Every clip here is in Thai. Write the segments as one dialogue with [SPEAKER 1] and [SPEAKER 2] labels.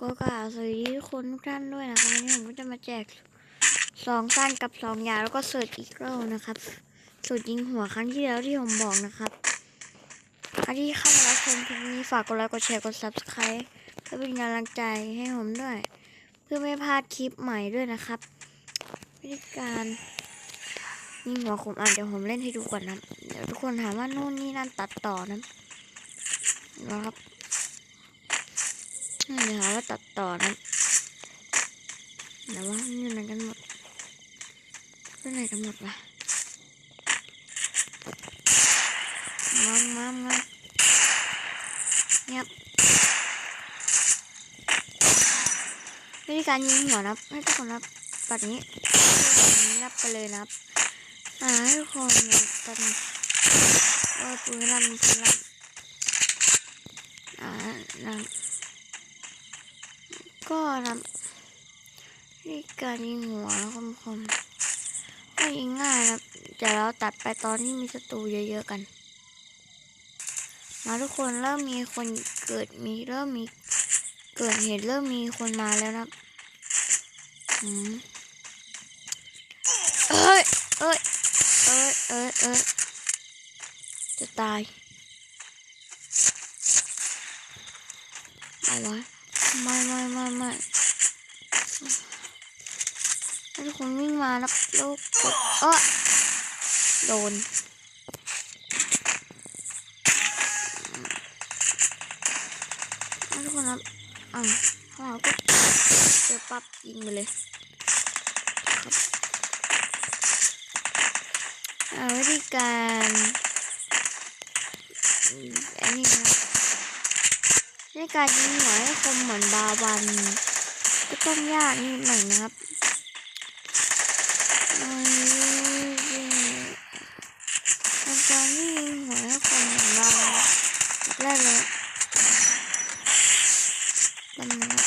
[SPEAKER 1] ก็กล่าวสวัสดีทุกคนทุกท่านด้วยนะครับวันนี้ผมก็จะมาแจกซองสั้นกับซองยาวแล้วก็เสิร์ชอีกรอบนะครับสูตรยิงหัวครั้งที่แล้วที่ผมบอกนะครับใครที่เข้ามารับชมคลิปนี้ฝากกดไลค์กดแชร์กด subscribe เพื่อเป็นกำลังใจให้ผมด้วย เพื่อไม่พลาดคลิปใหม่ด้วยนะครับวิธีการยิงหัวผมอะเดี๋ยวผมเล่นให้ดูก่อนนะเดี๋ยวทุกคนถามว่านู่นนี่นั่นตัดต่อนะนะครับ เดี๋ยวหาว่าตัดต่อนะแต่ว่าอยู่ไหนกันหมดไปไหนกันหมดวะมามามาเงียบวิธีการยิงหัวนะครับให้ทุกคนรับแบบนี้นี้รับไปเลยนะครับอ่าให้ทุกคนนะตอนนี้ว่าปืนลั่นปืนลั่นอ่านั่น ก็นำวิธีการยิงหัวคมคมๆก็ยิงง่ายนะแต่เราตัดไปตอนที่มีศัตรูเยอะๆกัน มาทุกคนเริ่มมีคนเกิดมีเริ่มมีเกิดเหตุเริ่มมีคนมาแล้วนะเอ้ยเอ้ยเอ้ยเอ้ยเอ้ยจะตายเอาวะ ไม่ไม่ไม่ไม่ให้ทุกคนวิ่งมาแล้วล้วกดเออโดนให้ทุกคนครับอ่าข้างหลังก็เจอปั๊บยิงไปเลยอ่าวิธีการอืมอันนี้นะ ในการยิงหัวให้คมเหมือนบาวันก็ต้องยากนิดหนึ่งนะครับในการยิงหัวให้คมเหมือนบาวันแรกเลยลำนะ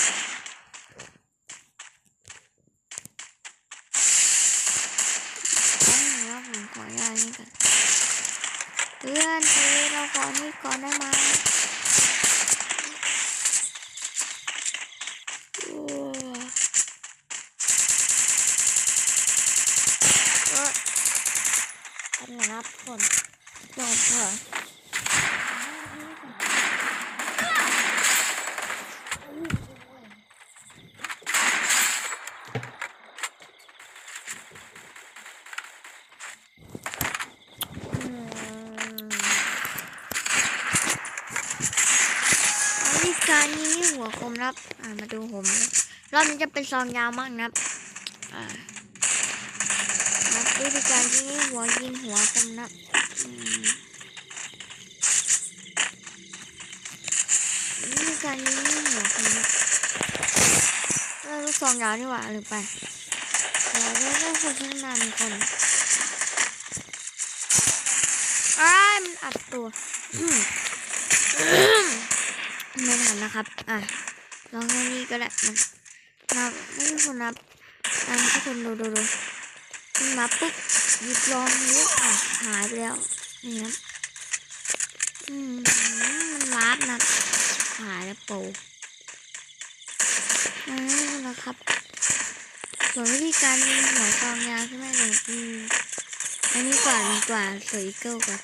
[SPEAKER 1] ผมขออนุญาตนี่กันเพื่อนเอ้เราขอนี่ก่อนได้ไหม โอ้เออ อันนี้นะครับคนลองเถอะอืมวิธีการยิงให้หัวคมนะครับ อ่า มาดูผม รอบนี้จะเป็นซองยาวมากนะครับ อ่า นะครับวิธีการยิงให้หัวยิงหัวคมนะครับอืมวิธีการยิงให้หัวคมนะเราลูกซองยาวดีกว่าหรือไปเดี๋ยวเรื่องคนข้างหน้ามีคนอ้ายมันอัดตัวไม่ทันนะครับ อะลองแค่นี้ก็ได้นะนับไม่มีคนนับอะทุกคนดูดูดู ขึ้นมาปุ๊บหยิบลองนี้อะหายไปแล้วนี่ครับอืมมันวาร์ปนะหายแล้วโปอ่านะครับส่วนวิธีการยิงหัวกองยาวใช่ไหมเดี๋ยวอืมอันนี้กว่าดีกว่าสวยเกิลกว่า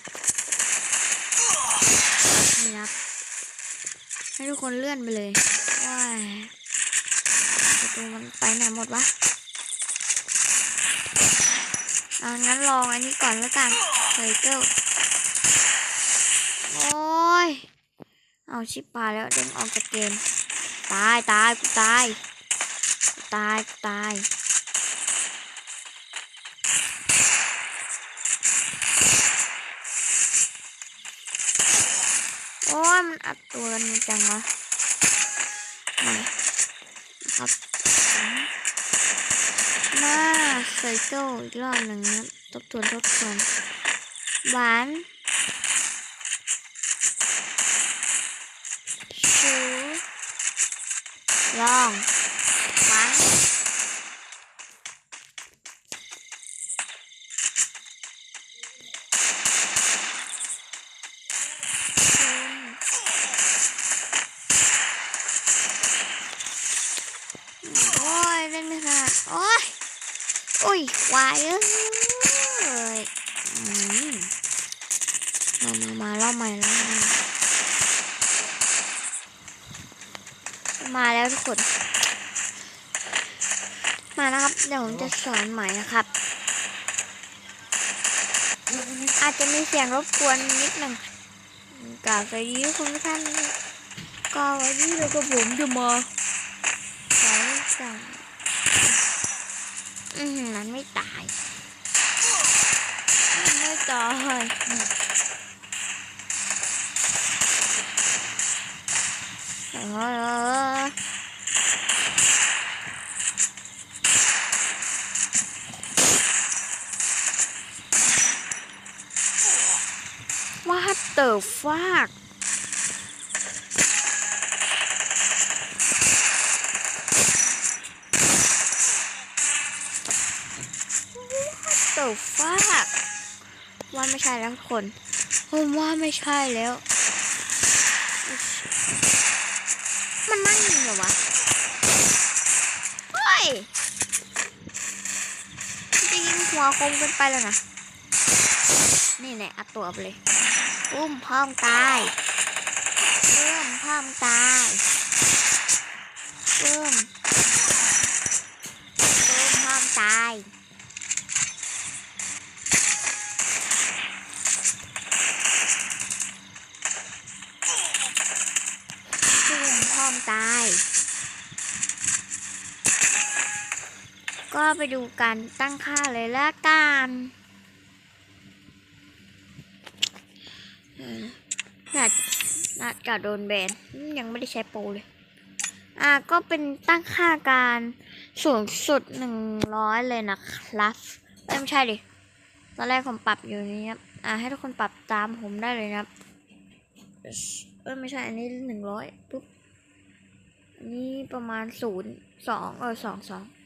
[SPEAKER 1] นี่ครับให้ทุกคนเลื่อนไปเลยว้ายประตูมันไปไหนหมดวะ อ่างั้นลองอันนี้ก่อนแล้วกันไซเกิลโอ้ย เอาชิปปาแล้วเด้งออกจากเกม ตายตายกูตาย ตายตายโอ้ยมันอัดตัวกันจังวะมานครับ มาใส่โจ้อีกรอบหนึ่งนะทบทวนทบทวนหวานชูลองหวานชู โอ้ยค วายเอ้ยมามามาเล่าใหม่เล่าใหม่มาแล้วทุกคน มานะครับ เดี๋ยวผมจะสอนใหม่นะครับ อาจจะมีเสียงรบกวนนิดหนึ่งกล่าวสวัสดีคุณท่านก็วันนี้เราก็ผมจะมาสอนสั่งอื มันไม่ตายไม่ตายเออว่าเติร์ฟาก เติร์ฟากว่าไม่ใช่แล้วทุกคนผมว่าไม่ใช่แล้ว มันนั่งยิงเหรอวะเฮ้ยจะยิงหัวคมเกินไปแล้วนะ นี่แหละอัดตัวไปเลยอุ้มพร้อมตายอุ้มพร้อมตายอุ้มอุ้ม ก็ไปดูการตั้งค่าเลยละกันเออน่าน่าจะโดนแบนอืมยังไม่ได้ใช้โปรเลย อ่าก็เป็นตั้งค่าการสูงสุดหนึ่งร้อยเลยนะครับเอ้ยไม่ใช่ดิ ตอนแรกผมปรับอยู่นี้ครับ อ่าให้ทุกคนปรับตามผมได้เลยนะครับ เอ้ยไม่ใช่ อันนี้หนึ่งร้อยปุ๊บ อันนี้ประมาณศูนย์สองเออสองสองอ่า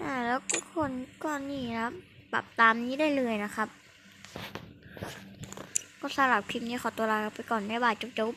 [SPEAKER 1] แล้วทุกคนก็นี่นะครับปรับตามนี้ได้เลยนะครับ ก็สำหรับคลิปนี้ขอตัวลาไปก่อนไม่บายจุ๊บ